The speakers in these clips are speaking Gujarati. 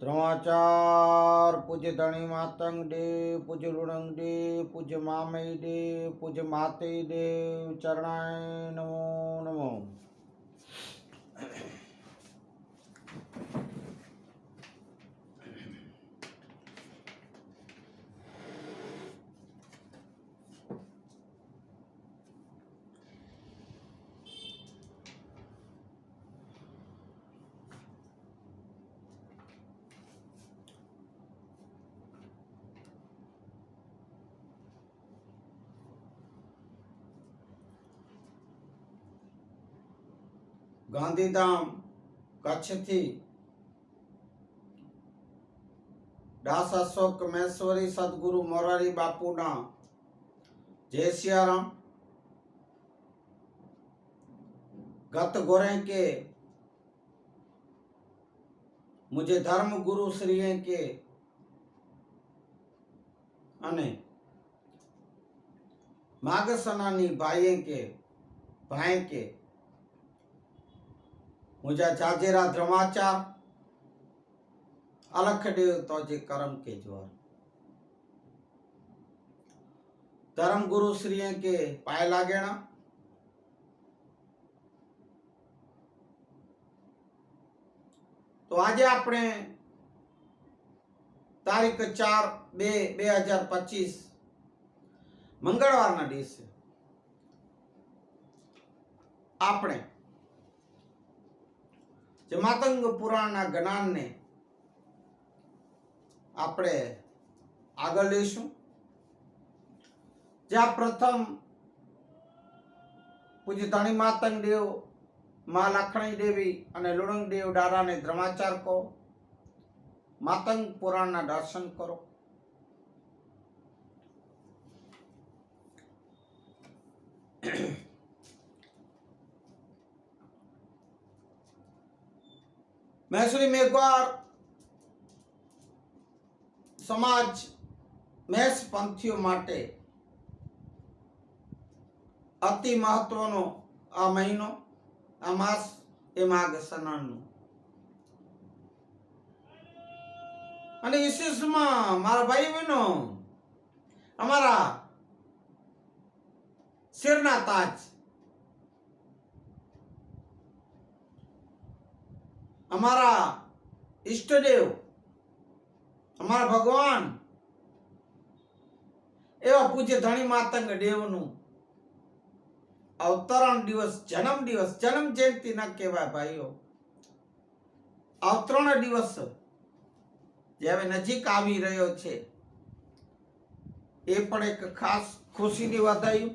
દ્રોણાચાર પૂજ્ય ધણી માતંગ દેવ પૂજ્ય લુણંગ દેવ પૂજ્ય મામય દેવ પૂજ્ય માતે દેવ ચરણાય નમો નમો. ગાંધીધામ કચ્છથી દાસ અશોક મહેશ્વરી સદગુરુ મોરારી બાપુના જય સિયારામ गत गोरे के मुझे धर्म गुरु श्री के અને માગસનાની ભાઈએ કે ભાઈ કે મુજા જાજેરા ધ્રમાચાર અલખડેવ તો જે કરમ के જ્વાર धर्म गुरु श्री કે પાય લાગેણા? તો આજે આપણે તારીખ ચાર બે બે હજાર પચીસ, મંગળવારના દિવસે આપણે જે માતંગ પુરાણના જ્ઞાનને આપણે આગળ લઈશું. જ્યાં પ્રથમ પૂજ્ય ધણી માતંગ દેવ, મા લખણી દેવી અને લુણંગ દેવ દાદાને ધર્માચાર કહો માતંગ પુરાણના દર્શન કરો. મહેસુરી મેઘવાર, સમાજ, મેષ પંથીઓ માટે અતિ મહત્વનો આ મહિનો, આ માસ એ માઘ સનાનનું અને વિશેષમાં મારા ભાઈ બહેનો અમારા શેરના તાજ અમારા ઈષ્ટદેવ, અમારા ભગવાન, એવા પૂજ્ય ધણી માતંગ દેવનું અવતરણ દિવસ, જન્મ દિવસ, જન્મ જયંતિ ના કહેવાય ભાઈઓ. અવતરણ દિવસ જે હવે નજીક આવી રહ્યો છે, એ પણ એક ખાસ ખુશીની વધાયું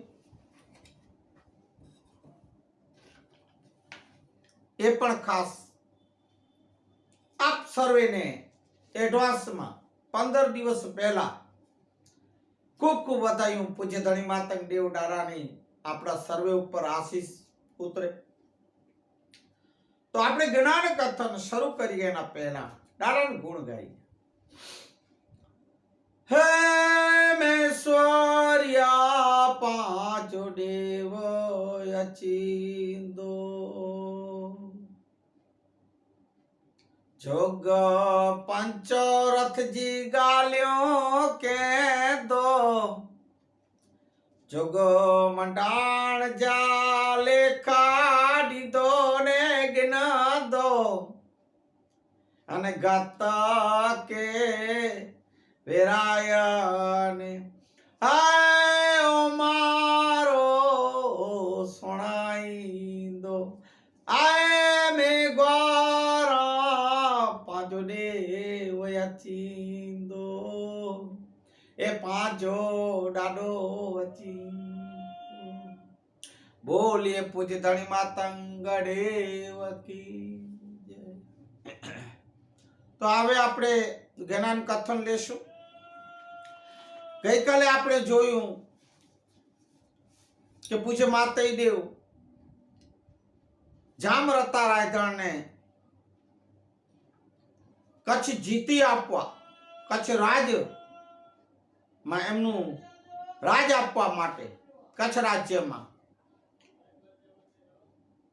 એ પણ ખાસ આપ સર્વેને એડવાન્સમાં પંદર દિવસ પહેલા ખૂબ ખૂબ વધાયું પૂજ્ય ધણી માતંગ દેવ ડારાની આપણા સર્વે ઉપર આશીષ ઉતરે. તો આપણે જ્ઞાન કથન શરૂ કરીએ એના પહેલા. ડારાનું ગુણ ગાઈએ. હે મેશ્વર્યા, પાંચો દેવ અચિંદો. જોગ પંચરથજી ગાલ્યો કે દો? જોગ મંડાણ જાલે કાઢી દો ને જ્ઞ દો? અને ગાતા કે વેરાયને હાય ઓ મારો સોણાઈ દો આય મે ગોરા પાંચો દેવ યચિંદો એ પાંચો ડાડો વચી બોલીએ પૂજ્ય ધણી માતંગ દેવ તો હવે આપણે જ્ઞાન કથન લેશું. ગઈકાલે આપણે જોયું કે પૂજ્ય માતઈ દેવ જામ જામરતા રાયધણને કચ્છ જીતી આપવા, કચ્છ રાજ, માં એમનું રાજ આપવા માટે, કચ્છ રાજ્યમાં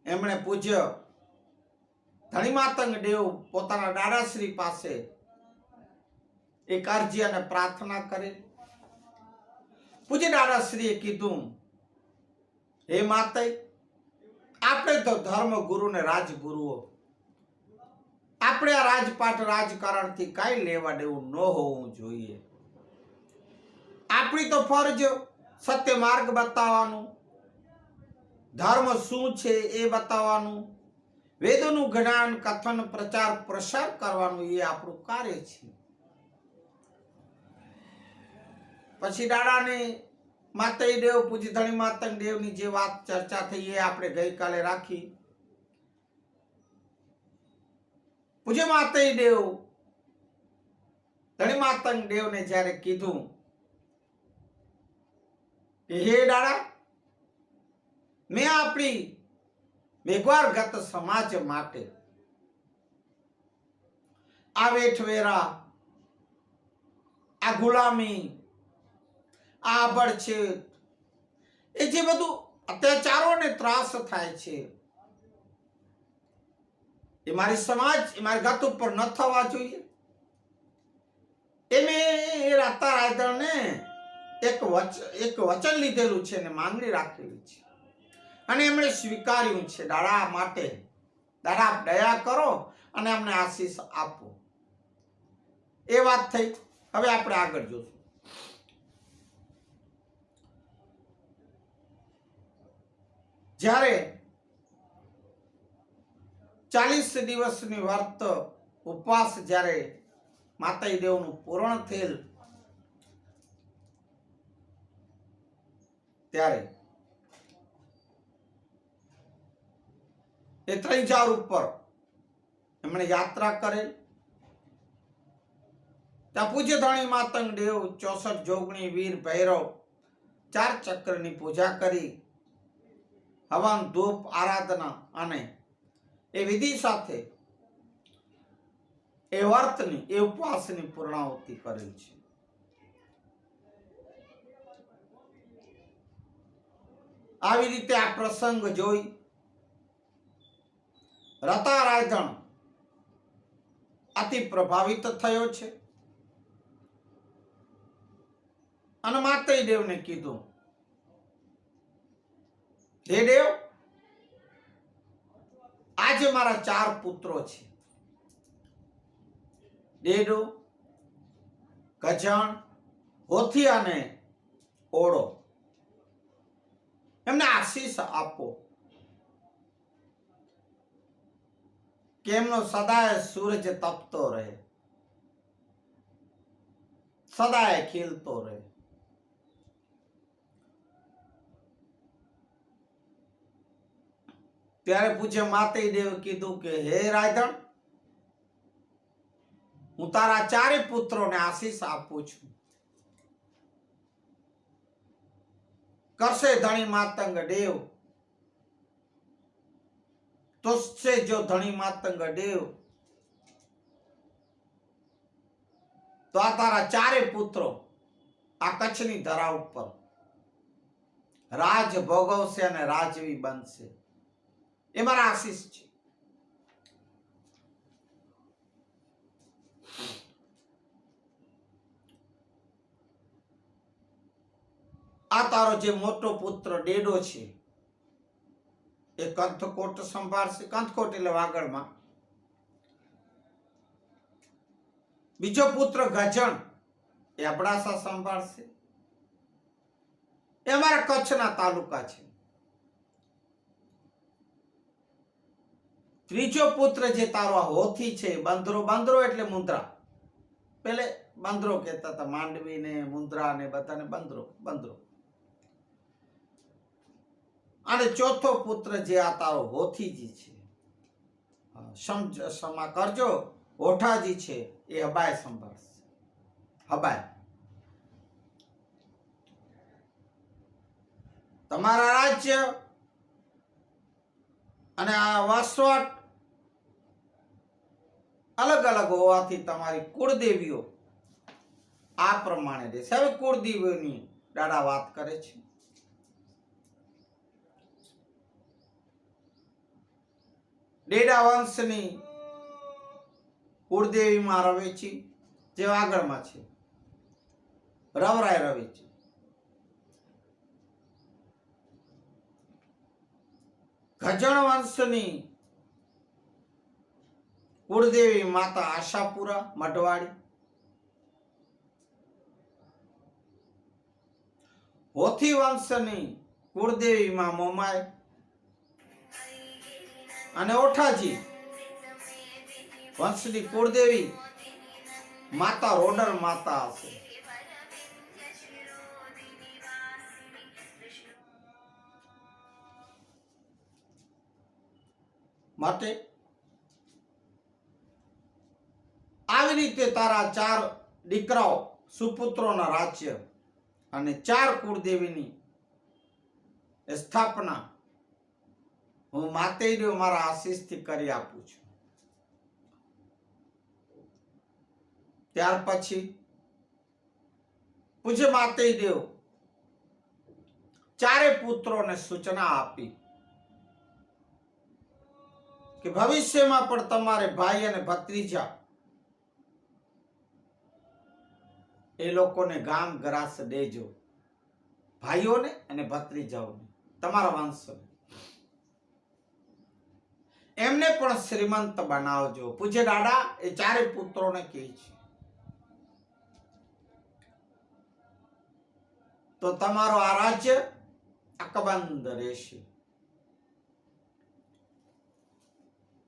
એમણે પૂજ્ય ધણીમાતંગ દેવ પોતાના દાદાશ્રી પાસે એક અરજી અને પ્રાર્થના કરી. પૂજ્ય દાદાશ્રીએ કીધું, હે માતા આપણે તો ધર્મ ગુરુ ને રાજગુરુઓ આપણે આ રાજપાટ રાજકારણથી કાંઈ લેવા દેવું ન હોવું જોઈએ. આપણી તો ફરજ સત્ય માર્ગ બતાવવાનું. ધર્મ શું છે એ બતાવવાનું. વેદોનું જ્ઞાન, કથન, પ્રચાર, પ્રસાર કરવાનું એ આપણું કાર્ય છે. પછી દાડાને માતઈ દેવ પૂજધણી માતંગ દેવની જે વાત ચર્ચા થઈ એ આપણે ગઈકાલે રાખી. પૂજ્ય માતઈ દેવ. ધણી દેવને જ્યારે કીધું કે હે દાડા મેં આપણી મેઘવારગત સમાજ માટે આ વેઠવેરા, આ ગુલામી, આ છે, એ જે બધું અત્યાચારો ને ત્રાસ થાય છે એ મારી સમાજ, એ મારી ગત ઉપર ન થવા જોઈએ. એ એ રાતા રાયદળને એક વચ, એક વચન લીધેલું છે ને માંગણી રાખેલી છે. અને એમણે સ્વીકાર્યું છે, દાડા માટે, દાડા દયા કરો અને અમને આશીષ આપો. એ વાત થઈ. હવે આપણે આગળ જોશું. જ્યારે ચાલીસ દિવસની વર્ત ઉપવાસ જ્યારે માતાઈ દેવનું પૂર્ણ થયેલ ત્યારે એ ત્રણ ઉપર એમણે યાત્રા કરેલ. ત્યાં પૂજ્ય ધણી માતંગ દેવ, ચોસઠ જોગણી, વીર ભૈરવ ચાર ચક્રની પૂજા કરી. હવન, ધૂપ, આરાધના અને એ વિધિ સાથે એ વર્તની એ ઉપવાસની પૂર્ણાહુતિ કરેલ છે. આવી રીતે આ પ્રસંગ જોઈ રતા રાયધણ અતિ પ્રભાવિત થયો છે. અને માતઈ દેવને કીધું, હે દેવ આજે મારા ચાર પુત્રો છે. ડેડો ગજણ હોથી અને ઓળો. એમને આશીષ આપો. કે એમનો સદાય સૂરજ તપતો રહે. સદાય ખીલતો રહે. ત્યારે પૂછે દેવ કીધું કે, હે રાયધણ હું તારા ચારે પુત્રોને આશીષ આપું છું. કરશે ધણી માતંગ દેવ. તુષ્સે જો ધણી માતંગ દેવ. તો આ તારા ચારે પુત્રો આ કચ્છની ધરા ઉપર. રાજ ભોગવશે અને રાજવી બનશે. એ મારા આશીષ છે. આ તારો જે મોટો પુત્ર ડેડો છે, એ કંથકોટ સંભાળશે. કંથકોટ એટલે વાગડમાં. બીજો પુત્ર ગજણ, એ અબડાસા સંભાળશે. એ અમારા કચ્છના તાલુકા છે. ત્રીજો પુત્ર જે તારો હોથી છે બંદરો બંદરો એટલે મુદ્રા. પેલે બંદરો કહેતા હતા માંડવી ને મુદ્રા ને બધાને બંદરો બંદરો અને ચોથો પુત્ર જે આ તારો હોથીજી છે સમજ સમા કરજો ઓઠાજી છે, એ હબાય સંભાળશે. હબાય તમારા રાજ્ય અને આ વસવાટ અલગ અલગ હોવાથી તમારી કુળદેવીઓ આ પ્રમાણે રહેશે હવે કુળદેવીઓની દાડા વાત કરે છે. ડેડા વંશની કુળદેવીમાં રવે છે, જે આગળમાં છે. રવરાય છે. ગજણ વંશની કુળદેવી માતા આશાપુરા, મઢવાડી. હોથી વંશની કુળદેવી માં મોમાય અને ઓઠાજી વંશની કુળદેવી માતા રોડર માતા હશે. માટે આવી રીતે તારા ચાર દીકરાઓ સુપુત્રોના રાજ્ય અને ચાર કુળદેવીની સ્થાપના હું માતેરીઓ મારા આશીષથી કરી આપું છું. ત્યાર પછી પૂજ્ય માતેય દેવ ચારે પુત્રોને સૂચના આપી કે ભવિષ્યમાં પણ તમારે ભાઈ અને ભત્રીજા એ લોકોને ગામ ગ્રાસ દેજો. ભાઈઓને અને ભત્રીજાઓને. તમારા વંશને. એમને પણ શ્રીમંત બનાવજો. પૂજ્ય દાદા એ ચારે પુત્રોને કહે છે. તો તમારો આ રાજ્ય અકબંધ રહેશે.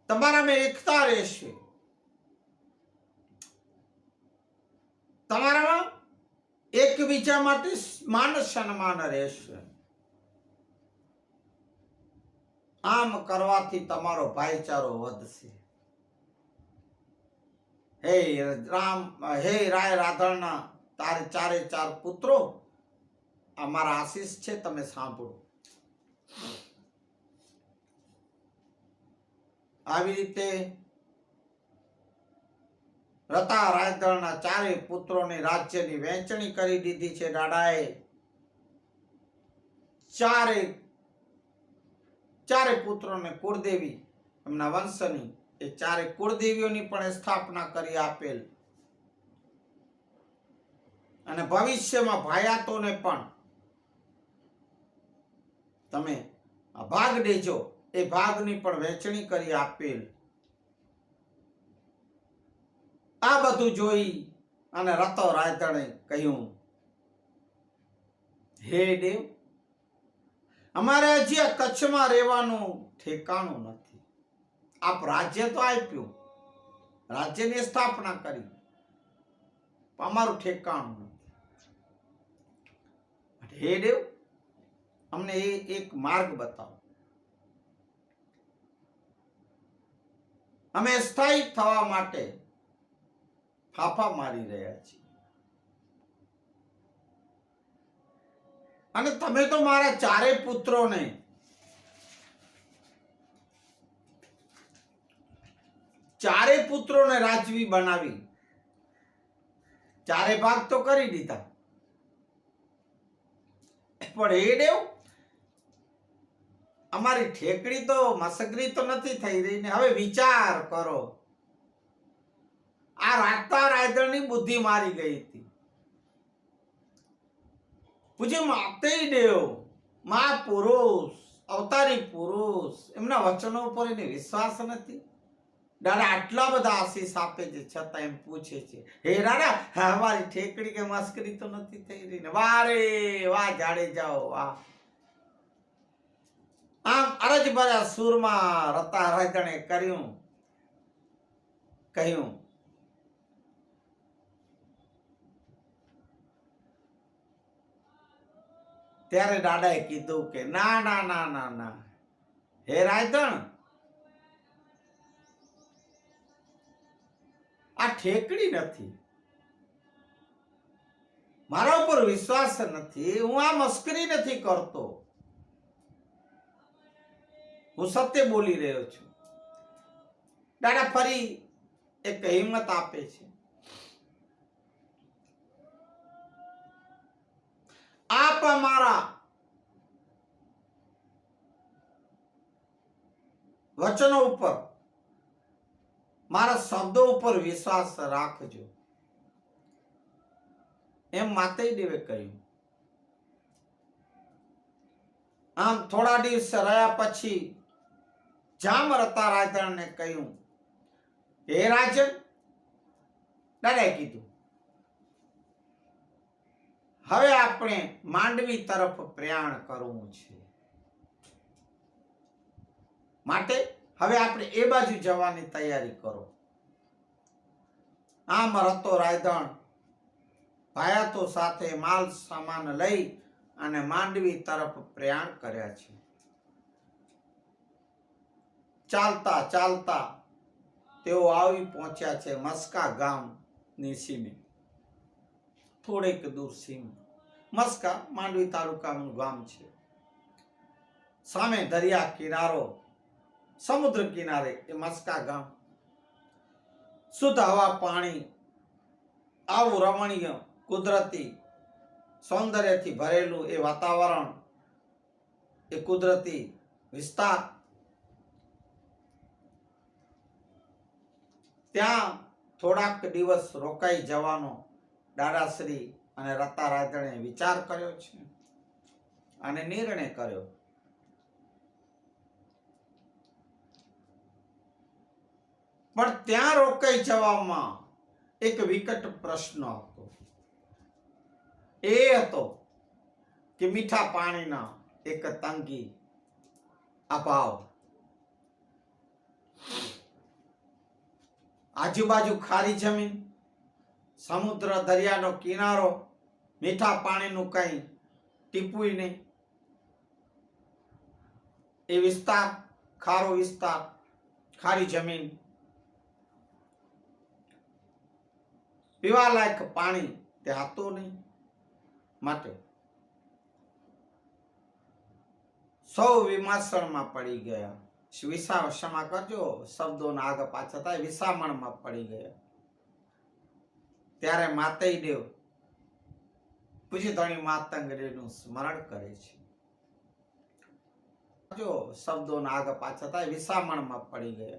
તમારામાં એકતા રહેશે. તમારામાં એકબીજા માટે માન સન્માન રહેશે. આમ કરવાથી તમારો ભાઈચારો વધશે. હે રામ, હે રાય રાધણના તારે ચારે ચાર પુત્રો અમારા આશીષ છે, તમે સાંભળો. આવી રીતે રતા રાયદળના ચારેય પુત્રોની રાજ્યની વહેંચણી કરી દીધી છે દાડાએ ચારે ચારે પુત્રોને કુળદેવી, એમના વંશની, એ ચારે કુળદેવીઓની પણ સ્થાપના કરી આપેલ. અને ભવિષ્યમાં ભાયાતોને પણ તમે ભાગ દેજો, એ ભાગની પણ વહેંચણી કરી આપેલ. આ બધું જોઈ અને રતો રાયતણે કહ્યું, હે દેવ, અમારે હજી કચ્છમાં રહેવાનું ઠેકાણું નથી. આપ રાજ્ય તો આપ્યું, રાજ્યની સ્થાપના કરી અમારું ઠેકાણું નથી. હે દેવ, અમને એ એક માર્ગ બતાવો. અમે સ્થાયી થવા માટે ફાફા મારી રહ્યા છીએ. અને તમે તો મારા ચારે પુત્રોને ચારે પુત્રોને રાજવી બનાવી ચારે ભાગ તો કરી દીધા. પણ એ દેવ અમારી ઠેકડી તો મસગરી તો નથી થઈ રહી ને હવે વિચાર કરો. આ રાતા રાયદળની બુદ્ધિ મારી ગઈ હતી. પૂજ્ય માતે દેવ, મા પુરુષ, અવતારી પુરુષ, એમના વચનો ઉપર એને વિશ્વાસ નથી. દાદા આટલા બધા આશીષ આપે છે, છતાં એમ પૂછે છે, હે દાદા અમારી ઠેકડી કે મસ્કરી તો નથી થઈ રહી ને? વારે વાહ, જાડે જાઓ, વાહ. આમ અરજ ભર્યા સુરમાં રતા રાયદણે કર્યું, કહ્યું ત્યારે દાદાએ કીધું કે ના ના ના ના ના. હે રાયતણ, આ ઠેકડી નથી. મારા ઉપર વિશ્વાસ નથી. હું આ મસ્કરી નથી કરતો. હું સત્ય બોલી રહ્યો છું. દાદા ફરી એક હિંમત આપે છે. આપ અમારા વચનો ઉપર, મારા શબ્દો ઉપર વિશ્વાસ રાખજો. એમ માતઈ દેવે કહ્યું. આમ થોડા દિવસ રહ્યા પછી જામ રતા રાયધણને કહ્યું, હે રાજન, દાદાએ કીધું હવે આપણે માંડવી તરફ પ્રયાણ કરવું છે. માટે હવે આપણે એ બાજુ જવાની તૈયારી કરો. આમ રતો રાયધણ ભાયાતો સાથે માલ સામાન લઈ અને માંડવી તરફ પ્રયાણ કર્યા છે. ચાલતા ચાલતા તેઓ આવી પહોંચ્યા છે મસ્કા ગામની સીમે. થોડેક દૂર સીમ. મસ્કા માંડવી તાલુકાનું ગામ છે. સામે દરિયા કિનારો, સમુદ્ર કિનારે એ મસ્કા ગામ. શુદ્ધ હવા, પાણી, આવું રમણીય, કુદરતી સૌંદર્યથી ભરેલું એ વાતાવરણ, એ કુદરતી વિસ્તાર. ત્યાં થોડાક દિવસ રોકાઈ જવાનો દાદાશ્રી અને રતા રાધણે વિચાર કર્યો છે અને નિર્ણય કર્યો. પણ ત્યાં રોકાઈ જવામાં એક વિકટ પ્રશ્ન હતો. એ હતો કે મીઠા પાણીના એક તંગી અભાવ. આજુબાજુ ખારી જમીન, સમુદ્ર દરિયાનો કિનારો મીઠા પાણીનું કઈ ટીપુય નહીં. એ વિસ્તાર, ખારો વિસ્તાર, ખારી જમીન. પીવાલાયક પાણી તે હતું નહીં માટે. સૌ વિમાસણમાં પડી ગયા. વિસા ક્ષમા કરજો, શબ્દોના આગળ પાછા થાય, વિસામણમાં પડી ગયા. ત્યારે માતઈ દેવ પૂછી ધણી માતંગડીનું સ્મરણ કરે છે. જો શબ્દોના આગળ પાછા થાય, વિસામણમાં પડી ગયા.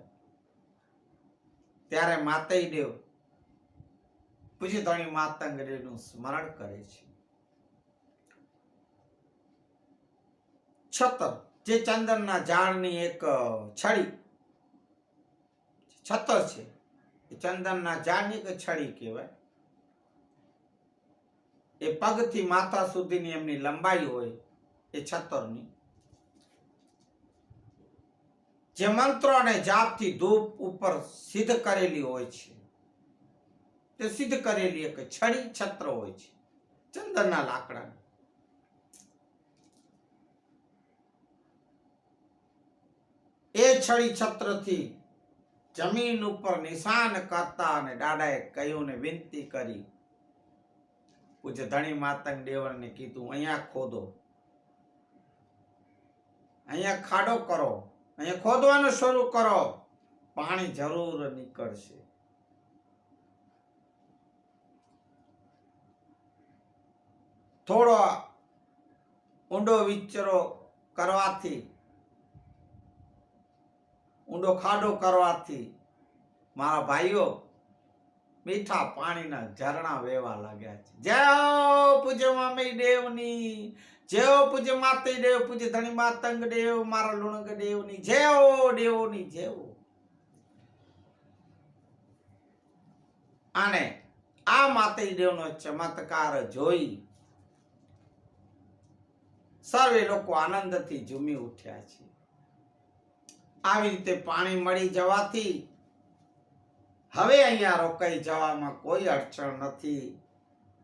ત્યારે માતઈ દેવ માતંગડીનું સ્મરણ કરે છે. છતર, જે ચંદનના ઝાડની એક છડી, છતર છે. એ ચંદનના ઝાડની એક છડી કહેવાય. એ પગથી માથા સુધીની એમની લંબાઈ હોય એ છતરની જે મંત્રો અને જાપથી ધૂપ ઉપર સિદ્ધ કરેલી હોય છે. તે સિદ્ધ કરેલી એક છડી છત્ર હોય છે. ચંદનના લાકડાની. એ છડી છત્રથી જમીન ઉપર નિશાન કરતા અને દાદાએ કહ્યું ને વિનંતી કરી પૂજ્ય ધણી માતંગ દેવરને કીધું, અહીંયા ખોદો. અહીંયા ખાડો કરો, અહીંયા ખોદવાનું શરૂ કરો. પાણી જરૂર નીકળશે. થોડો ઊંડો વિચરો કરવાથી, ઊંડો ખાડો કરવાથી મારા ભાઈઓ મીઠા પાણીના ઝરણા વહેવા લાગ્યા છે. જય પૂજ્ય મામી દેવની જય પૂજ્ય માતી દેવ, પૂજ્ય ધણી માતંગ દેવ, મારા લુણગ દેવની જેવો દેવોની જેવો અને આ માતી દેવનો ચમત્કાર જોઈ સર્વે લોકો આનંદથી ઝૂમી ઉઠ્યા છે. આવી રીતે પાણી મળી જવાથી હવે અહીંયા રોકાઈ જવામાં કોઈ અડચણ નથી.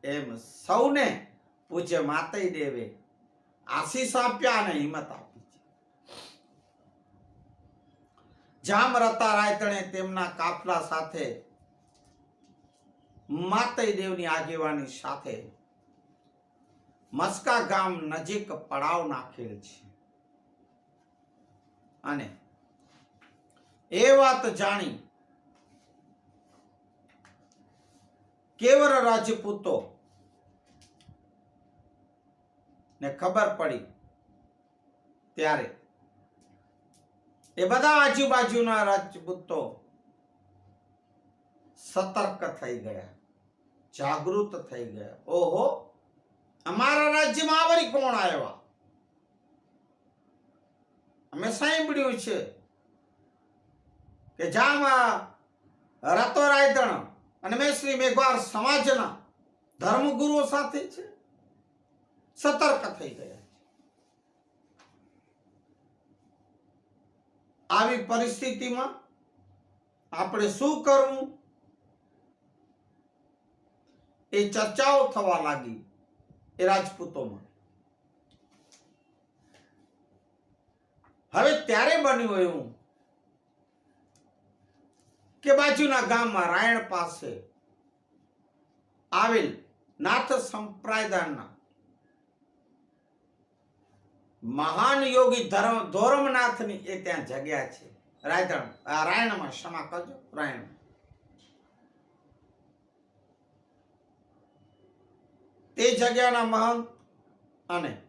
એમ સૌને પૂજ્ય માતઈ દેવે આશીષ આપ્યા અને હિંમત આપી જામ રતા રાયતણે તેમના કાફલા સાથે માતઈ દેવની આગેવાની સાથે મસ્કા ગામ નજીક પડાવ નાખેલ છે. અને એ વાત જાણી કેવર રાજપૂતો ને ખબર પડી ત્યારે. એ બધા આજુબાજુના રાજપૂતો સતર્ક થઈ ગયા, જાગૃત થઈ ગયા. ઓહો, અમારા રાજ્યમાં આવરી કોણ આવ્યા? અમે સાંભળ્યું છે કે જામાં રતો રાયતણ અને મેં શ્રી મેઘવાર સમાજના ધર્મગુરુઓ સાથે છે. સતર્ક થઈ ગયા છે. આવી પરિસ્થિતિમાં આપણે શું કરવું? એ ચર્ચાઓ થવા લાગી એ રાજપૂતોમાં. હવે ત્યારે બન્યું એવું કે બાજુના ગામમાં રાયણ પાસે આવેલ નાથ સંપ્રદાયના મહાન યોગી ધર્મ, ધોરમનાથની એ ત્યાં જગ્યા છે. રાયણ રાયણમાં ક્ષમા કરજો, રાયણ. તે જગ્યાના મહંત અને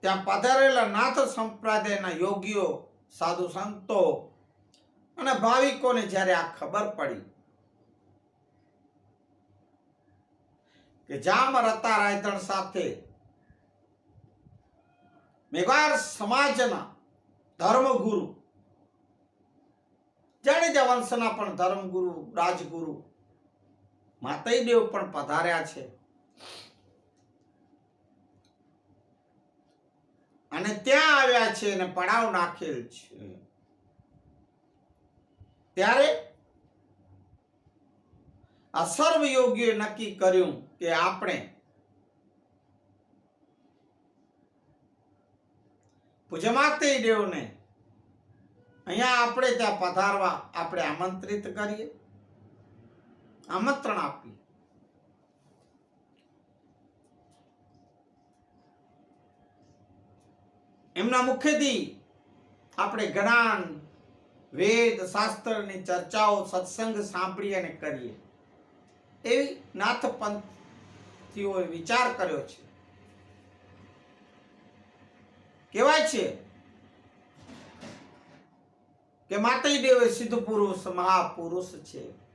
ત્યાં પધારેલા નાથ સંપ્રદાયના યોગીઓ, સાધુ સંતો અને ભાવિકોને જ્યારે આ ખબર પડી કે જામ રતા રાયધણ સાથે મેઘાર સમાજના ધર્મગુરુ જાડેજા વંશના પણ ધર્મગુરુ, રાજગુરુ માતૈદેવ પણ પધાર્યા છે. અને ત્યાં આવ્યા છે અને પડાવ નાખેલ છે. ત્યારે આ સર્વયોગીએ નક્કી કર્યું કે આપણે પૂજમાતે દેવને અહીંયા આપણે ત્યાં પધારવા આપણે આમંત્રિત કરીએ, આમંત્રણ આપીએ. એમના મુખેથી આપણે જ્ઞાન વેદ, શાસ્ત્રની ચર્ચાઓ, સત્સંગ સાંભળી અને કરીએ. એવી નાથ પંથીઓએ વિચાર કર્યો છે. કહેવાય છે કે માતઈ દેવ સિદ્ધ પુરુષ, મહાપુરુષ છે.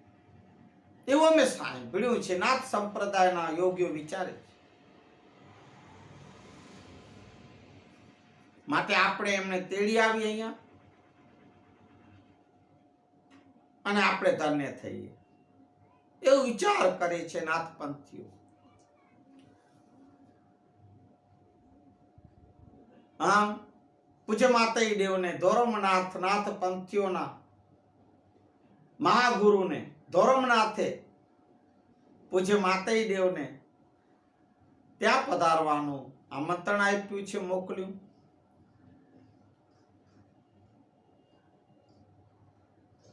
એવું અમે સાંભળ્યું છે. નાથ સંપ્રદાયના યોગ્ય વિચારે છે. માટે આપણે એમને તેડી આવીએ અહીંયા. અને આપણે ધન્ય થઈએ. એવો વિચાર કરે છે નાથપંથીઓ. આમ પૂજ્ય માતાઈ દેવને ધોરમનાથ નાથ પંથીઓના મહાગુરુને ધોરમનાથે પૂજ્ય માતાઈ દેવને ત્યાં પધારવાનું આમંત્રણ આપ્યું છે, મોકલ્યું.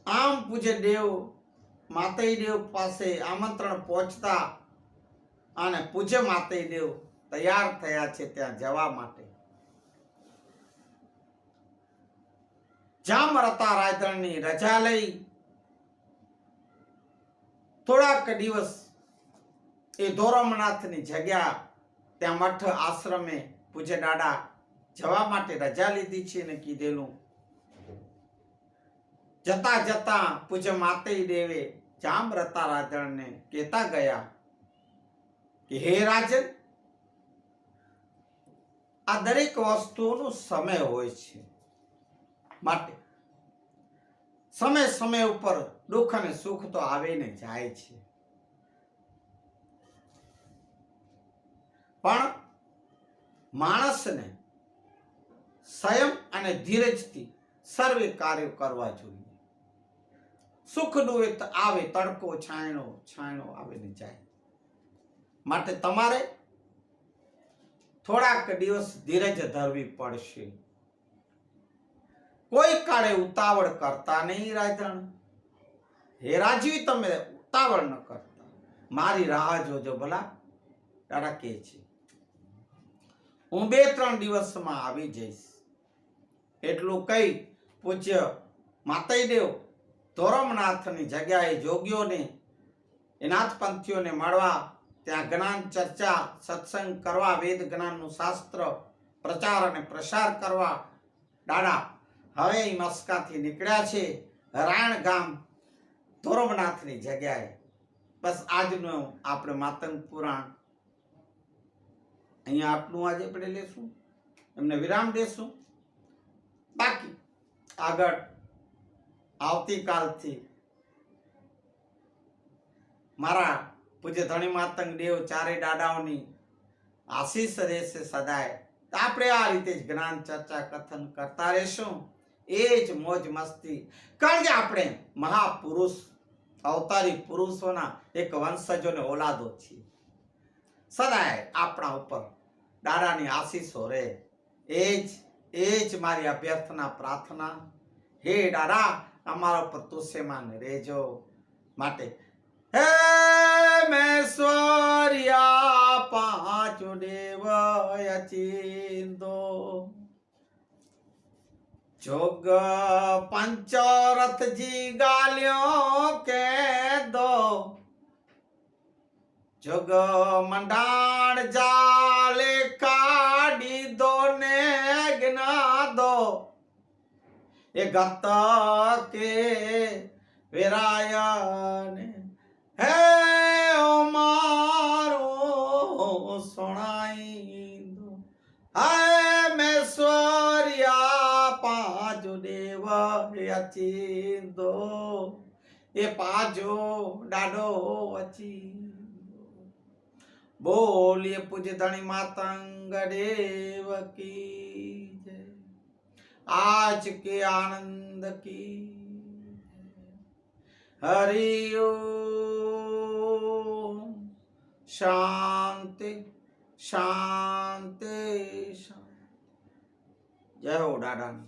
આમ પૂજ્ય દેવ માતઈ દેવ પાસે આમંત્રણ પહોંચતા અને પૂજ્ય માતઈ દેવ તૈયાર થયા છે ત્યાં જવા માટે. જામ રતા રાયધણની રજા લઈ થોડાક દિવસ એ ધોરમનાથની જગ્યા ત્યાં મઠ આશ્રમે પૂજ્ય દાડા જવા માટે રજા લીધી છે ને કીધેલું જતા જતા પૂજ્ય માતઈ દેવે જામ રતા રાધણને કહેતા ગયા કે, હે રાજન, આ દરેક વસ્તુનો સમય હોય છે. માટે સમય સમય ઉપર દુઃખ અને સુખ તો આવે ને જાય છે. પણ માણસને સંયમ અને ધીરજથી સર્વે કાર્યો કરવા જોઈએ. સુખ તો આવે, તડકો છાયણો છાયણો આવે ને જાય. માટે તમારે થોડાક દિવસ ધીરજ ધરવી પડશે. કોઈ કાળે ઉતાવળ કરતા નહીં રાજણ હે રાજવી, તમે ઉતાવળ ન કરતા. મારી રાહ જોજો ભલા. દાદા કે છે, હું બે ત્રણ દિવસમાં આવી જઈશ. એટલું કઈ પૂજ્ય માતાઈ દેવ ધોરમનાથની જગ્યાએ જોગીઓને એનાથ પંથીઓને મળવા ત્યાં જ્ઞાન ચર્ચા, સત્સંગ કરવા, વેદ જ્ઞાનનું શાસ્ત્ર, પ્રચાર અને પ્રસાર કરવા દાડા હવે એ મસ્કાથી નીકળ્યા છે રાયણ ગામ ધોરમનાથની જગ્યાએ. બસ આજનું આપણે માતંગ પુરાણ. અહીંયા આપનું આજે આપણે લેશું. એમને વિરામ દેશું. બાકી આગળ આવતીકાલથી મારા પૂજ્ય ધણી માતંગ દેવ ચારે દાદાઓની આશીષ રહેશે સદાય. આપણે આ રીતે જ જ્ઞાન, ચર્ચા, કથન કરતા રહેશું. એ જ મોજ મસ્તી. કારણ કે આપણે મહાપુરુષ, અવતારી પુરુષોના એક વંશજોને ઓલાદો છીએ. સદાય આપણા ઉપર દાદાની આશીષો રહે. એ જ એ જ મારી અભ્યર્થના, પ્રાર્થના. હે દાદા અમારા ઉપર તુષ્યમાન રહેજો માટે. હે મેશ્વર્યા, પાંચો દેવ અચિંદો જોગ પંચરથજી ગાલ્યો કે દો જોગ મંડાણ જાલે કાઢી દો ને જ્ઞા દો એ ગત કે વેરાયને, હે ઓ મારો સોણાઈ દો. હાય મેશ્વર્યા પાજો દેવ અચિંતો એ પાજો ડાડો અચિંતો બોલીએ પૂજ્ય ધણી માતંગ દેવકી आज के आनंद की हरि ओम। शांति शांति शांति। जय हो जय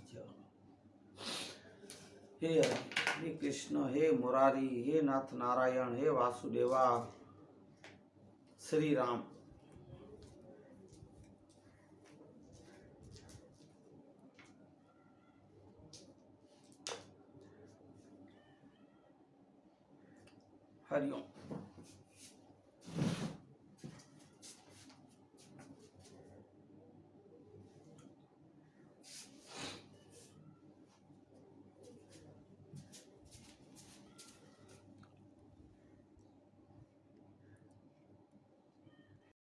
हे हे कृष्ण, हे मुरारी, हे नाथ नारायण, हे वासुदेवा, श्री राम। हरिओम